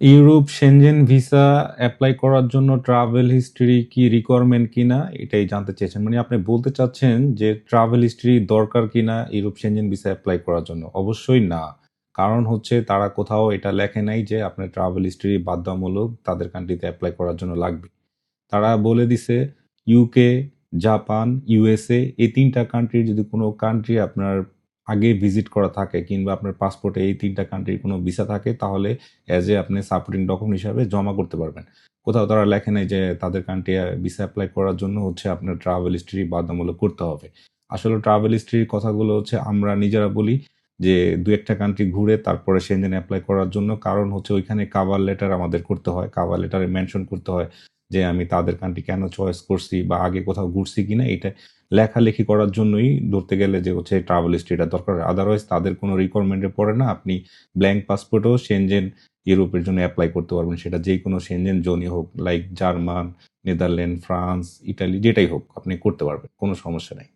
Europe Shenzhen visa apply করার জন্য travel history কি রিকোয়ারমেন্ট কিনা এটাই জানতে চেয়েছেন। মানে আপনি বলতে চাচ্ছেন যে ট্রাভেল হিস্ট্রি দরকার কিনা ইউরোপ সেনজেন ভিসা অ্যাপ্লাই করার জন্য? অবশ্যই না। কারণ হচ্ছে তারা কোথাও এটা লেখে নাই যে আপনার ট্রাভেল হিস্ট্রি বাধ্যতামূলক তাদের কান্ট্রিতে অ্যাপ্লাই করার জন্য লাগবে। তারা বলে দিছে ইউকে জাপান ইউএসএ এই তিনটা কান্ট্রির যদি কোনো কান্ট্রি আপনার আগে ভিজিট করা থাকে কিংবা আপনার পাসপোর্টে এই তিনটা কান্ট্রির কোনো ভিসা থাকে, তাহলে অ্যাজ এ আপনি সাপোর্টিং ডকুমেন্ট হিসাবে জমা করতে পারবেন। কোথাও তারা লেখে নাই যে তাদের কান্ট্রি ভিসা অ্যাপ্লাই করার জন্য হচ্ছে আপনার ট্রাভেল হিস্ট্রি বাধ্যতামূলক করতে হবে। আসলে ট্রাভেল হিস্ট্রির কথাগুলো হচ্ছে আমরা নিজেরা বলি যে দু একটা কান্ট্রি ঘুরে তারপরে সেনজেন অ্যাপ্লাই করার জন্য, কারণ হচ্ছে ওইখানে কাভার লেটার আমাদের করতে হয় কাভার লেটারে মেনশন করতে হয়। যে আমি তাদের গানটি কেন চয়েস করছি বা আগে কোথাও ঘুরছি কিনা, এটা লেখালেখি করার জন্যই ধরতে গেলে যে হচ্ছে ট্রাভেল হিস্ট্রিটা দরকার। আদারওয়াইজ তাদের কোনো রিকোয়ারমেন্টে পড়ে না, আপনি ব্ল্যাঙ্ক পাসপোর্টও সেনজেন ইউরোপের জন্য অ্যাপ্লাই করতে পারবেন। সেটা যে কোনো সেনজেন জোনই হোক like German Netherland France Italy যেটাই হোক, আপনি করতে পারবেন, কোনো সমস্যা নাই।